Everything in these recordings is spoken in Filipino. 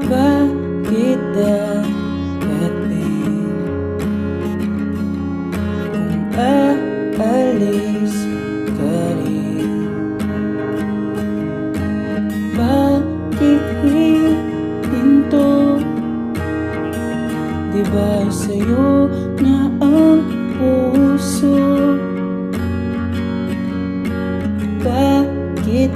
Bakit darating Kung aalis ka rin Bakit hihinto Di ba sa'yo na ang puso? Bakit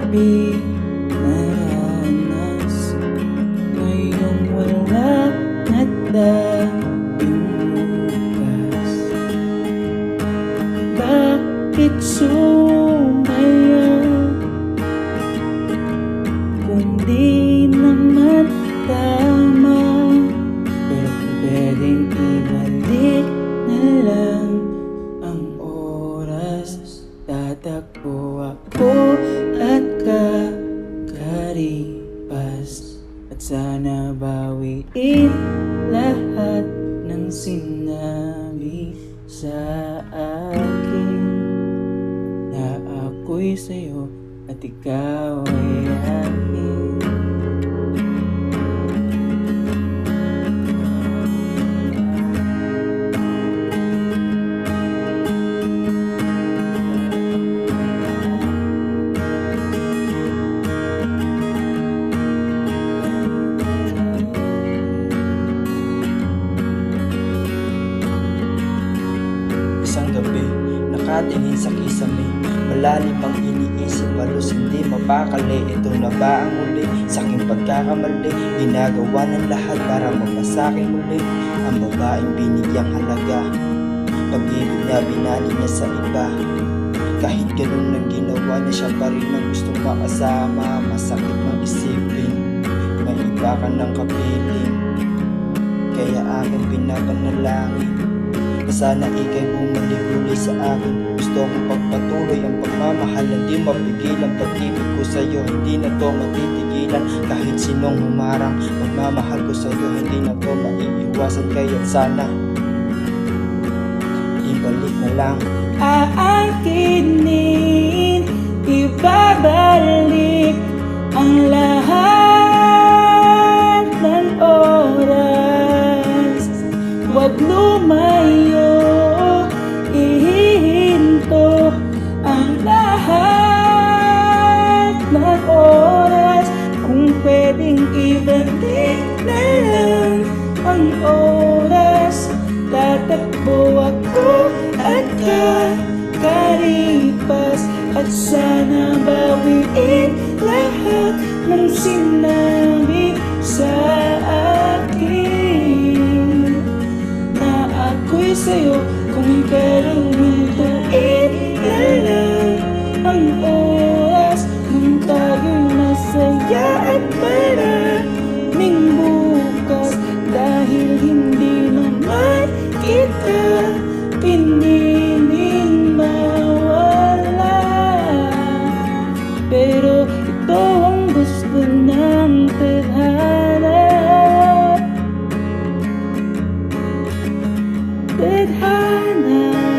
bawiin lahat ng sinabi sa akin. Na ako'y sa'yo at ikaw ay akin gabi, nakatingin sa kisame Malalim ang iniisip, halos hindi mapakali. Ito na ba ang muli sa aking pagkakamali Ginagawa ng lahat para mapasakin muli Ang babaeng binigyang halaga. Pag-ibig na binali niya sa iba. Kahit ganun ang ginawa niya siya pa rin ang gustong makasama. Masakit mang isipin May iba ka ng kapiling. Kaya aking pinapanalangin na sana ikay bumalik uli sa akin. Gusto kong pagpatuloy ang pagmamahal Hindi mapigil ang pag-ibig ko sa'yo. Hindi na to matitigilan Kahit sinong humarang Pagmamahal ko sa'yo. Hindi na to maiiwasan Kaya sana Ibalik na lang. Aakinin, ibabalik ang lahat ng oras. Huwag lumayo, oras Tatakbo ako at kakalipas. At sana bawiin lahat ng sinabi sa akin. Na ako'y sa'yo kung ikaw ang mintuin na lang ang oras with her now.